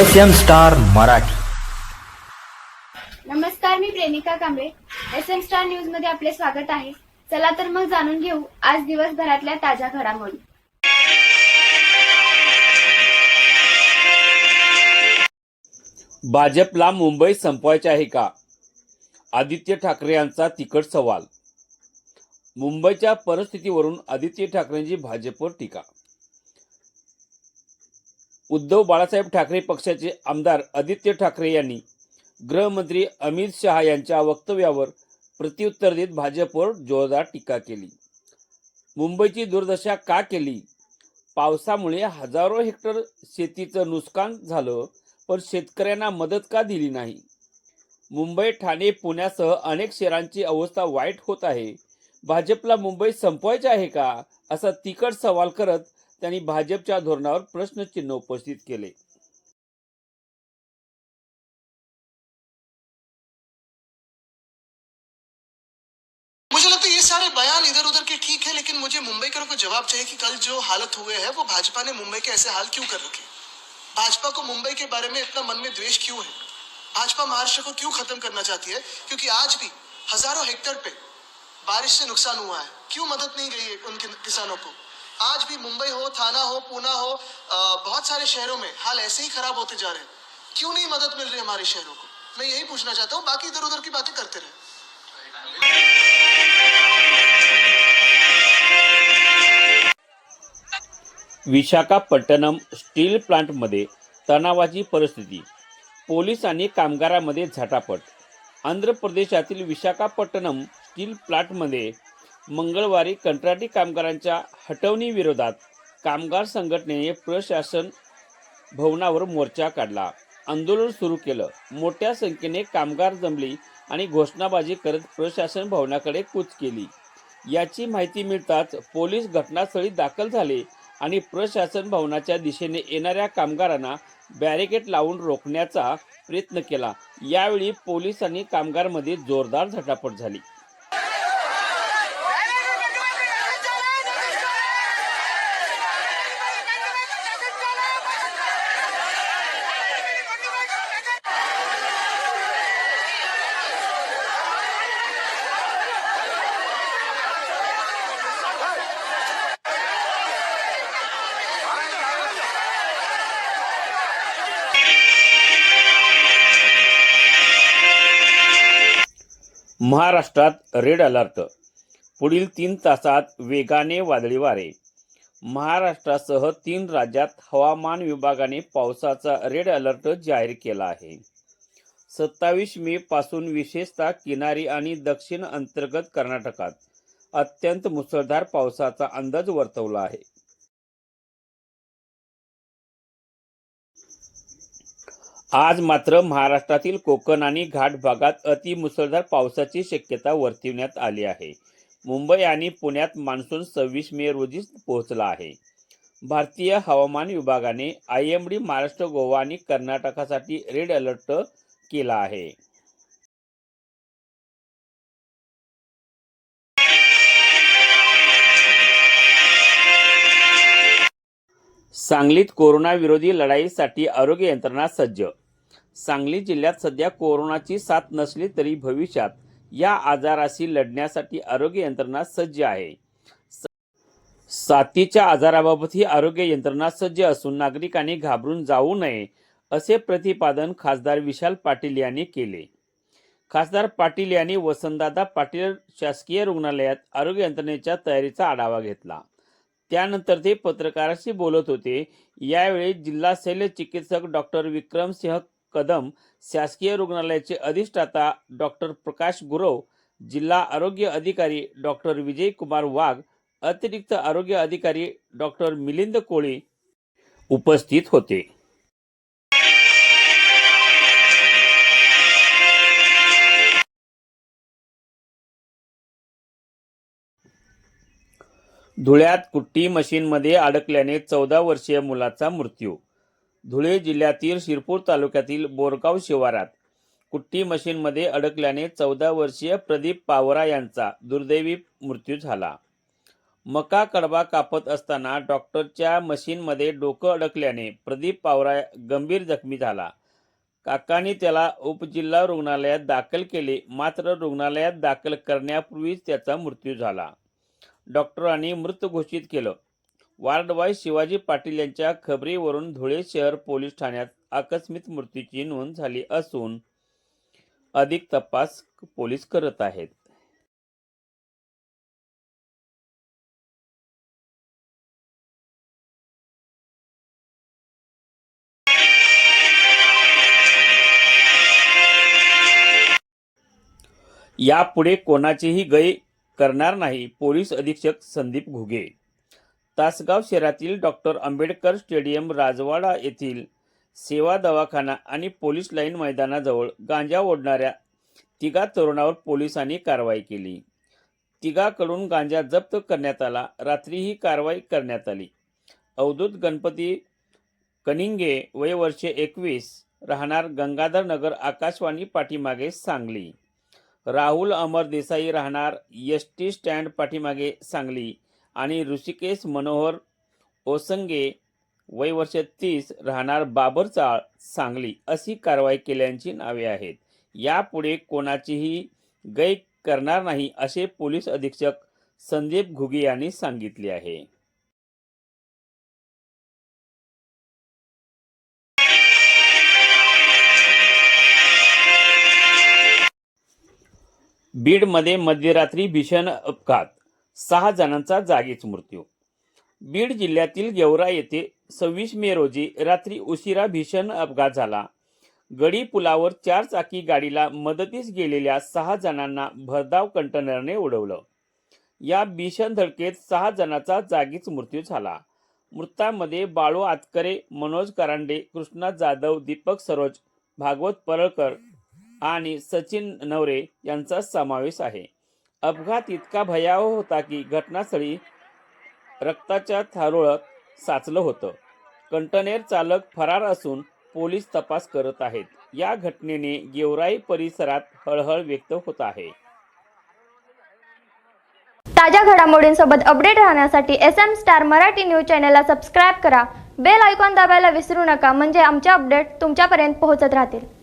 S M star Marathi. नमस्कार मी Premika Kamble. S M star न्यूजमध्ये आपले स्वागत आहे. चला तर मग जाणून घेऊ आज दिवसभरातल्या ताज्या घडामोडी. भाजपला मुंबई संपवायचे आहे का? आदित्य ठाकरे यांचा तिकट सवाल. मुंबईच्या परिस्थितीवरून आदित्य ठाकरेंची भाजपवर टीका. उद्धव बाळासाहेब ठाकरे पक्षाचे आमदार आदित्य ठाकरे यांनी गृहमंत्री अमित शहा यांच्या वक्तव्यावर प्रत्युत्तर देत भाजपवर जोरदार टीका केली. मुंबईची दुर्दशा का केली? पावसामुळे हजारो हेक्टर शेतीचं नुकसान झालं पण शेतकऱ्यांना मदत का दिली नाही? मुंबई ठाणे पुण्यासह अनेक शहरांची अवस्था वाईट होत आहे. भाजपला मुंबई संपवायचे आहे का? असा तिकट सवाल करत त्यांनी भाजपच्या धोरणावर प्रश्नचिन्ह उपस्थित केले. मुझे सारे बयान इधर उधर के ठीक है, लेकिन मुझे मुंबईकरों को जवाब चाहिए कि कल जो हालत हुए है, वो भाजपा ने मुंबई के ऐसे हाल क्यों कर रखे? भाजपा को मुंबई के बारे में इतना मन में द्वेष क्यों है? भाजपा महाराष्ट्र को क्यों खत्म करना चाहती है? क्योंकि आज भी हज़ारों हेक्टेयर पे बारिश से नुकसान हुआ है। क्यों मदद नहीं गई है उन किसानों को? आज भी मुंबई हो थाना हो पूना हो बहुत सारे शहरों में हाल ऐसे ही खराब होते जा रहे हैं। क्यों नहीं मदद मिल रही हमारे शहरों को? मैं यही पूछना चाहता हूँ बाकी इधर उधर की बातें करते रहे। विशाखापट्टणम स्टील प्लांटमध्ये तणावाची परिस्थिती. पोलीस आणि कामगारांमध्ये झटापट. आंध्र प्रदेशातील विशाखापट्टणम स्टील प्लांटमध्ये मंगळवारी कंत्राटी कामगारांच्या हटवणीविरोधात कामगार संघटनेने प्रशासन भवनावर मोर्चा काढला. आंदोलन सुरू केलं. मोठ्या संख्येने कामगार जमली आणि घोषणाबाजी करत प्रशासन भवनाकडे कूच केली. याची माहिती मिळताच पोलीस घटनास्थळी दाखल झाले आणि प्रशासन भवनाच्या दिशेने येणाऱ्या कामगारांना बॅरिकेड लावून रोखण्याचा प्रयत्न केला. यावेळी पोलिसांनी कामगारमध्ये जोरदार झटापट झाली. महाराष्ट्रात रेड अलर्ट. पुढील तीन तासात वेगाने वादळी वारे. महाराष्ट्रासह तीन राज्यात हवामान विभागाने पावसाचा रेड अलर्ट जाहीर केला आहे. सत्तावीस मे पासून विशेषतः किनारी आणि दक्षिण अंतर्गत कर्नाटकात अत्यंत मुसळधार पावसाचा अंदाज वर्तवला आहे. आज मात्र महाराष्ट्रातील कोकण आणि घाट भागात अतिमुसळधार पावसाची शक्यता वर्तविण्यात आली आहे. मुंबई आणि पुण्यात मान्सून सव्वीस मे रोजी पोहोचला आहे. भारतीय हवामान विभागाने I M D Maharashtra Goa आणि कर्नाटकासाठी रेड अलर्ट केला आहे. सांगलीत कोरोना विरोधी लढाईसाठी आरोग्य यंत्रणा सज्ज सांगली जिल्ह्यात सध्या कोरोनाची साथ नसली तरी भविष्यात या आजाराशी लढण्यासाठी आरोग्य यंत्रणा सज्ज आहे. साथीच्या आजाराबाबत ही आरोग्य यंत्रणा सज्ज असून नागरिकांनी घाबरून जाऊ नये असे प्रतिपादन खासदार विशाल पाटील यांनी केले. खासदार पाटील यांनी वसंतदादा पाटील शासकीय रुग्णालयात आरोग्य यंत्रणेच्या तयारीचा आढावा घेतला. त्यानंतर ते पत्रकाराशी बोलत होते. यावेळी जिल्हा शल्य चिकित्सक डॉक्टर विक्रमसिंह कदम शासकीय रुग्णालयाचे अधिष्ठाता डॉक्टर प्रकाश गुरव जिल्हा आरोग्य अधिकारी डॉक्टर विजय कुमार वाघ अतिरिक्त आरोग्य अधिकारी डॉक्टर मिलिंद कोळी उपस्थित होते. धुळ्यात कुट्टी मशीनमध्ये अडकल्याने चौदा वर्षीय मुलाचा मृत्यू धुळे जिल्ह्यातील शिरपूर तालुक्यातील बोरगाव शिवारात कुट्टी मशीनमध्ये अडकल्याने चौदा वर्षीय प्रदीप पावरा यांचा दुर्दैवी मृत्यू झाला. मका कडबा कापत असताना डॉक्टरच्या मशीनमध्ये डोकं अडकल्याने प्रदीप पावरा गंभीर जखमी झाला. काकांनी त्याला उपजिल्हा रुग्णालयात दाखल केले मात्र रुग्णालयात दाखल करण्यापूर्वीच त्याचा मृत्यू झाला. डॉक्टरांनी मृत घोषित केलं. वार्डवाय शिवाजी पाटील यांच्या खबरीवरून धुळे शहर पोलीस ठाण्यात आकस्मिक मृत्यूची नोंद झाली असून अधिक तपास पोलीस करत आहेत. यापुढे कोणाचीही गय करणार नाही पोलीस अधीक्षक संदीप घुगे. तासगाव शहरातील डॉक्टर आंबेडकर स्टेडियम राजवाडा येथील सेवा दवाखाना आणि पोलीस लाईन मैदानाजवळ गांजा ओढणाऱ्या तिघा तरुणावर पोलिसांनी कारवाई केली. तिघाकडून गांजा जप्त करण्यात आला. रात्री ही कारवाई करण्यात आली. अवधूत गणपती कनिंगे वय वर्षे एकवीस राहणार गंगाधर नगर आकाशवाणी पाठीमागे सांगली. राहुल अमर देसाई राहणार एस टी स्टँड पाठीमागे सांगली. आणि ऋषिकेश मनोहर ओसंगे वय वर्ष तीस राहणार बाबरचाळ सांगली अशी कारवाई केल्याची नावे आहेत. यापुढे कोणाचीही गै करणार नाही असे पोलीस अधीक्षक संदीप घुगे यांनी सांगितले आहे. बीडमध्ये मध्यरात्री भीषण अपघात सहा जणांचा जागीच मृत्यू. बीड जिल्ह्यातील गेवरा येथे सव्वीस मे रोजी रात्री उशिरा भीषण अपघात झाला. गडी पुलावर चार चाकी गाडीला मदतीस गेलेल्या सहा जणांना भरधाव कंटेनरने उडवलं. या भीषण धडकेत सहा जणांचा जागीच मृत्यू झाला. मृतांमध्ये बाळू आतकरे मनोज करांडे कृष्णा जाधव दीपक सरोज भागवत परळकर आणि सचिन नवरे यांचा समावेश आहे. अपघात इतका भयावह होता की घटनास्थळी रक्ताच्या थारोळत साचलं होतं. कंटेनर चालक फरार असून पोलीस तपास करत आहेत. या घटनेने गेवराई परिसरात हळहळ व्यक्त होत आहे. ताज्या घडामोडींसोबत अपडेट राहण्यासाठी S M star Marathi news चॅनलला सबस्क्राईब करा. बेल आयकॉन दाबायला विसरू नका. म्हणजे आमचे अपडेट तुमच्यापर्यंत पोहोचत राहतील.